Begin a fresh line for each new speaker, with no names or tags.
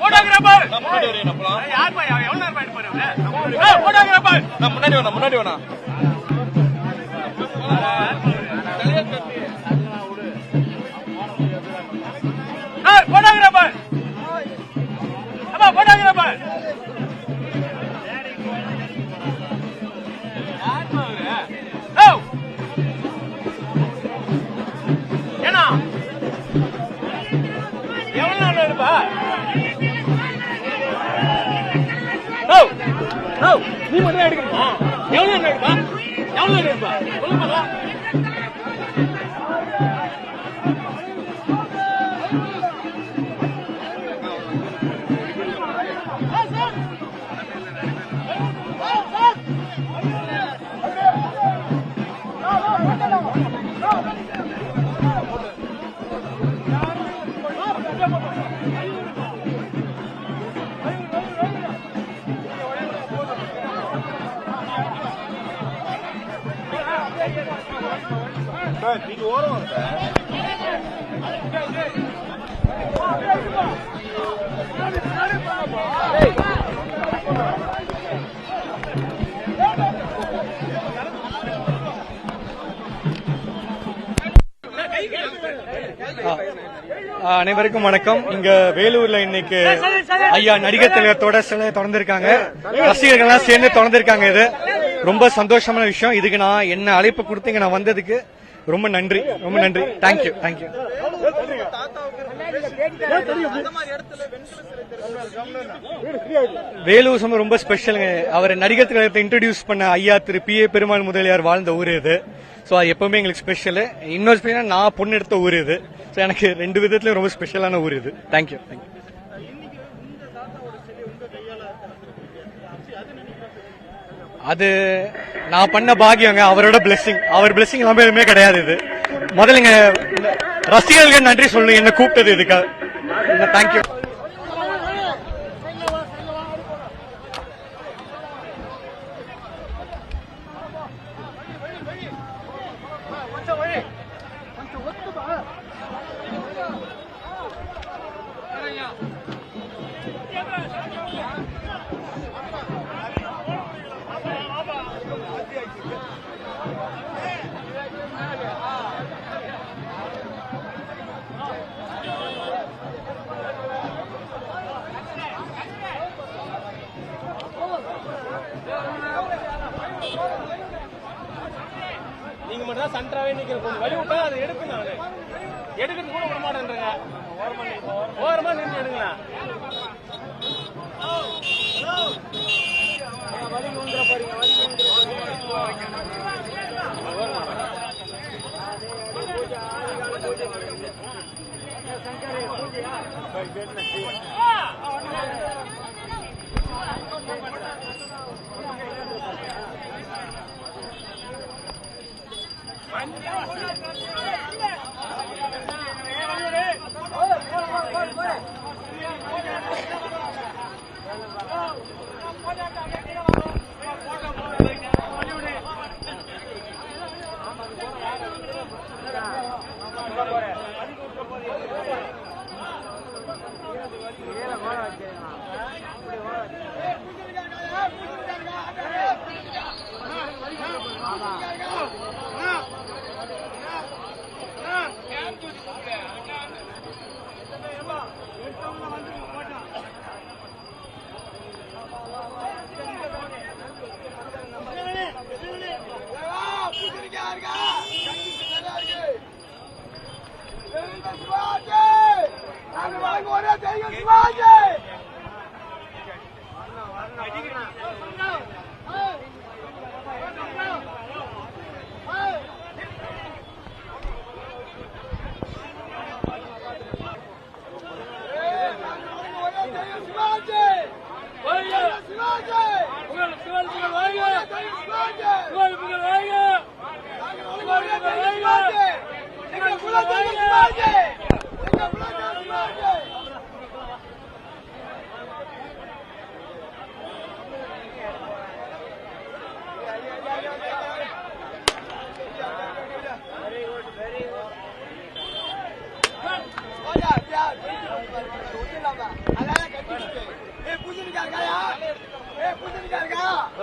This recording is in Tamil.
போட்டோகிராஃபர் போட்டோகிராஃபர்
நான் முன்னாடி வேணா முன்னாடி வேணா
போட்டோகிராஃபர் போட்டோகிராஃபர் நீ மட்டும் எடுக்கணும். எவ்வளவு எடுப்பா? எவ்வளவு எடுப்பா? சொல்லுங்க
நீங்க ஓரம்
அனைவருக்கும் வணக்கம். இங்க வேலூர்ல இன்னைக்கு ஐயா நடிகர் திலகத்தோட சிலை ரசிகர்கள் ரசிகர்கள்லாம் சேர்ந்து தொடர்ந்திருக்காங்க இது. ரொம்ப சந்தோஷமான விஷயம். இதுக்கு நான் என்ன அழைப்பு கொடுத்தீங்க நான் வந்ததுக்கு ரொம்ப நன்றி. ரொம்ப நன்றி. தேங்க்யூ தேங்க்யூ வேலூர் சம ரொம்ப ஸ்பெஷலுங்க அவர் நடிகர் திலகத்தை இன்ட்ரடியூஸ் பண்ண ஐயா திரு பி ஏ பெருமாள் முதலியார் வாழ்ந்த ஊர் இது. ஸோ அது எப்பவுமே எங்களுக்கு ஸ்பெஷல் இன்னொரு ஸ்பெஷல் நான் பொண்ணு எடுத்த ஊர் இது. ஸோ எனக்கு ரெண்டு விதத்துலயும் ரொம்ப ஸ்பெஷலான ஊர் இது. தேங்க்யூ தேங்க்யூ அது நான் பண்ண பாக்கியங்க அவரோட பிளெஸிங் அவர் பிளெஸிங் எல்லாமே எதுவுமே கிடையாது இது முதல்ல இங்க ரசிகர்களுக்கு நன்றி சொல்லு என்ன கூப்பிட்டது இதுக்காக தேங்க்யூ
Yeah. மட்டும் தான் சென்டராவே வழி விட்டா அதை எடுக்கணும் நான். எடுக்கிறது கூட விட மாட்டேன்றங்க. ஓரமா நின்று ஆமா
Oh, yeah! நிக்காருக்கா புரிஞ்சு நிக்காருக்கா